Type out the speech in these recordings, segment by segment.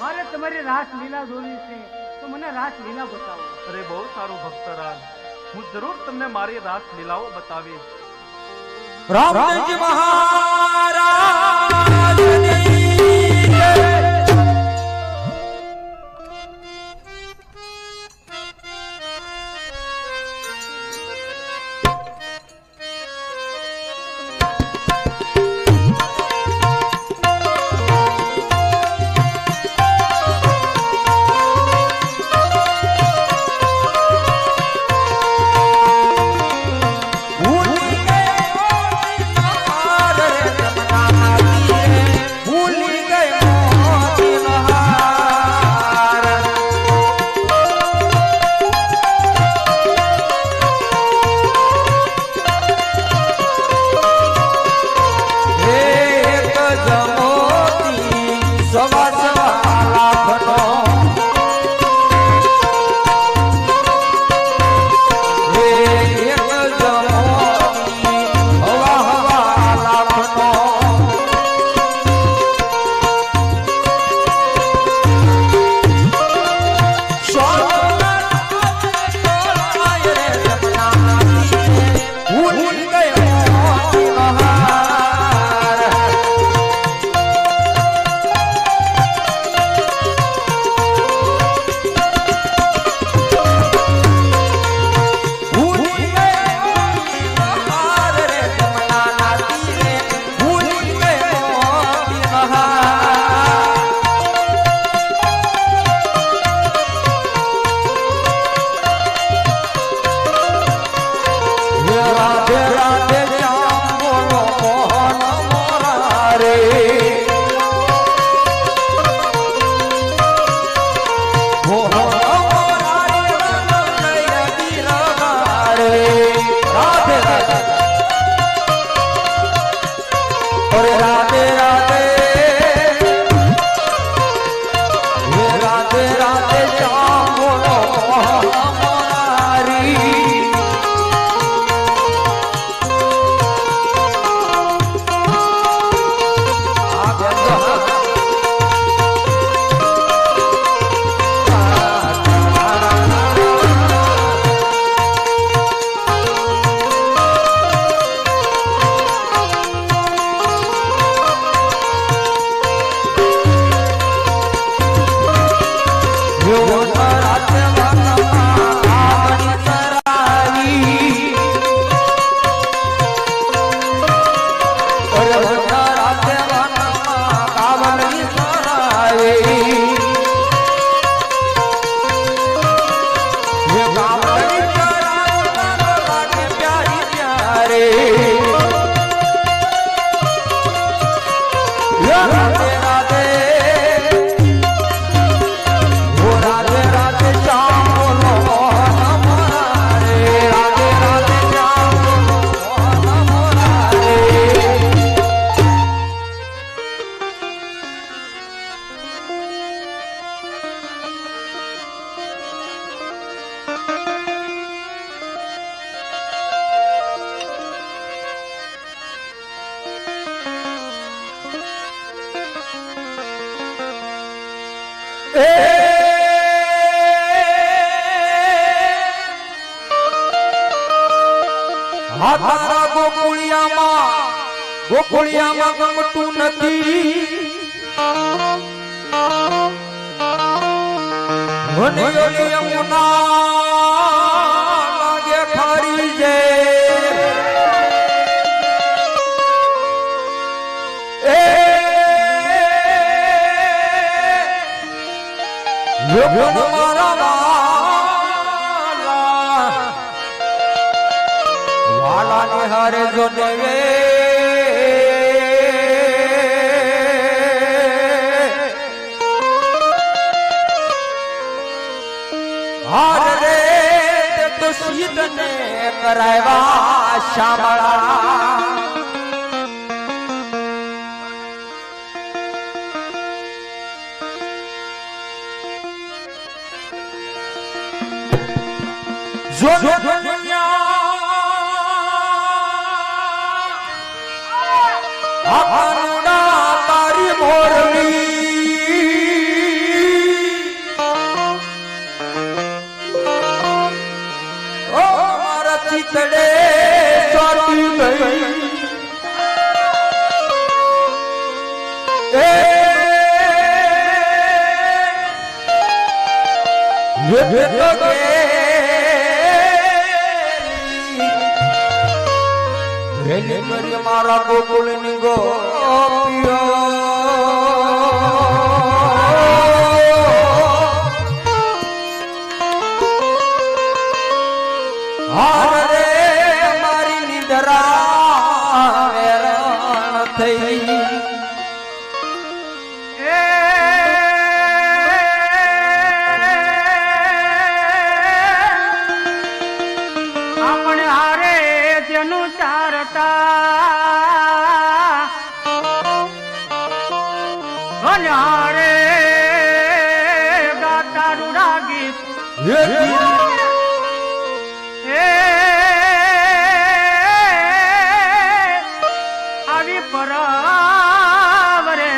મારે તમારી રાસ લીલા જોવી છે તો મને રાસ લીલા બતાવો. અરે બહુ સારું ભક્તરાજ. હું જરૂર તમને મારી રાસ રાસલીલાઓ બતાવીશ. રામજી મહારાજ હા તારા ગોકુળિયામાં ગોકુળિયામાં ગમતું નથી. વનયોલી યમુના લાગે કરજો દેવે હાર રે દુષિત ને કરાવ્યા શામળા જો ચિતડે સ્વાતી ગઈ એ મારા ગોકુલની ગો હારે ગાતારું રાગી. એ આવી પરાવરે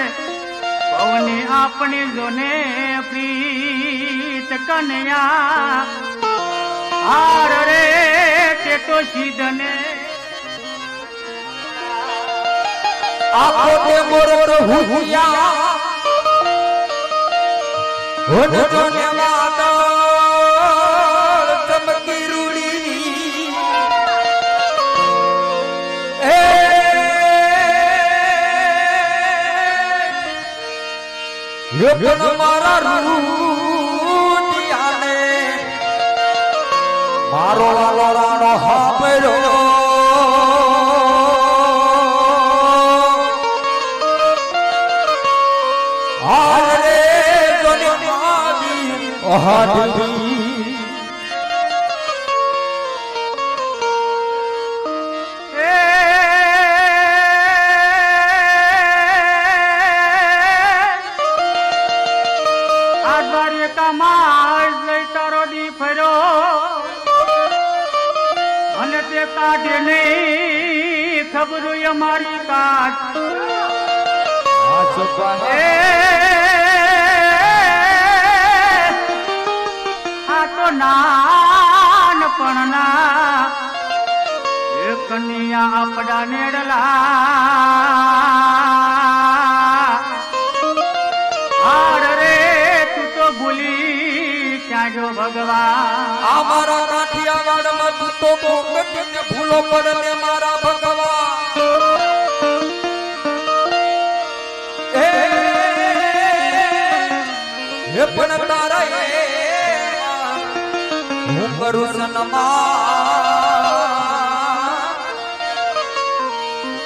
પવને આપણી જોને પ્રીત કન્યા. હાર રે તે તો સીધને. આપો તે મોર હુહિયા હોઠો ને વાદળ ચમકી રૂડી. એ યો પણ મારા રૂડિયાને મારો વાલો રાણો હાંભળ્યો હારે માવી હાડવી એ આ દ્વારિકામાં લઈ તારો દી ફર્યો. અને તે કાઢે. નહીં ખબરું અમારી કાઢ નાનપણના એ કન્યા આપડા નેડલા હાર રે તું તો ભૂલી ક્યાં જો ભગવાન અમારા મારા કાઠિયાવાડમાં તું તો કોકટીને ભૂલો પડે મારા ભગવાન પણ તારા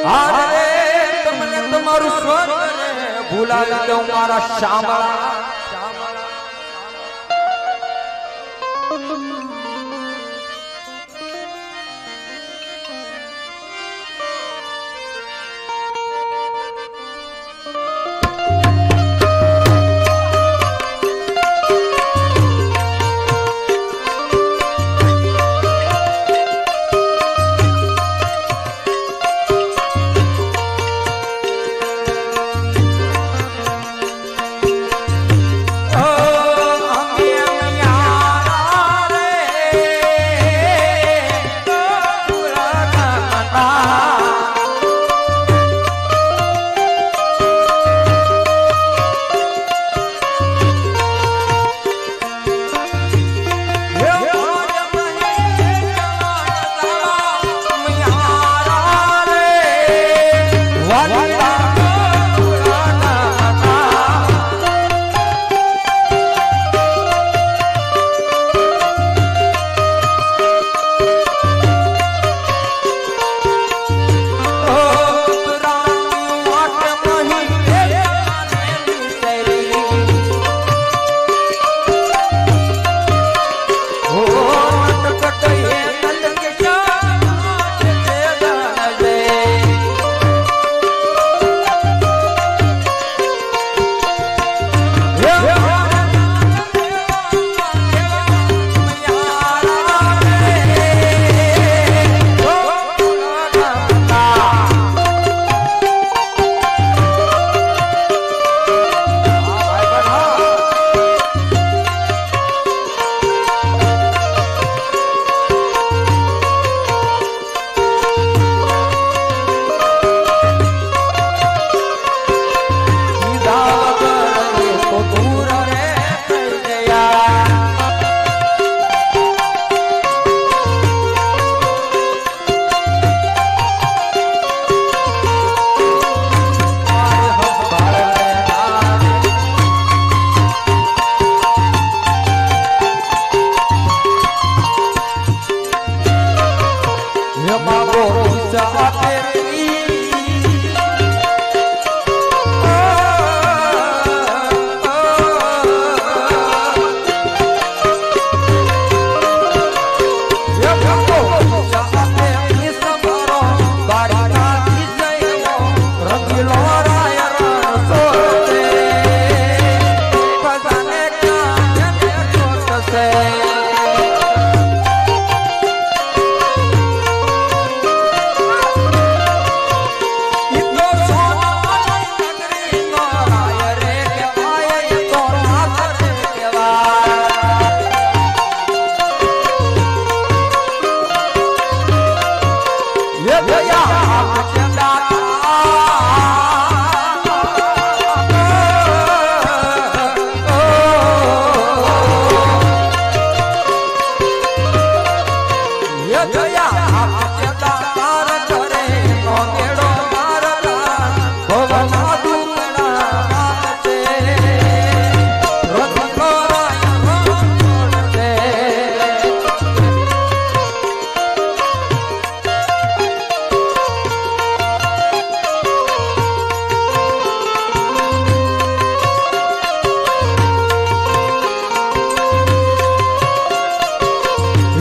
અરે તમને તમારું સ્વર્ગ ભૂલાવી દઉં મારા શામળા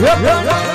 不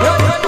我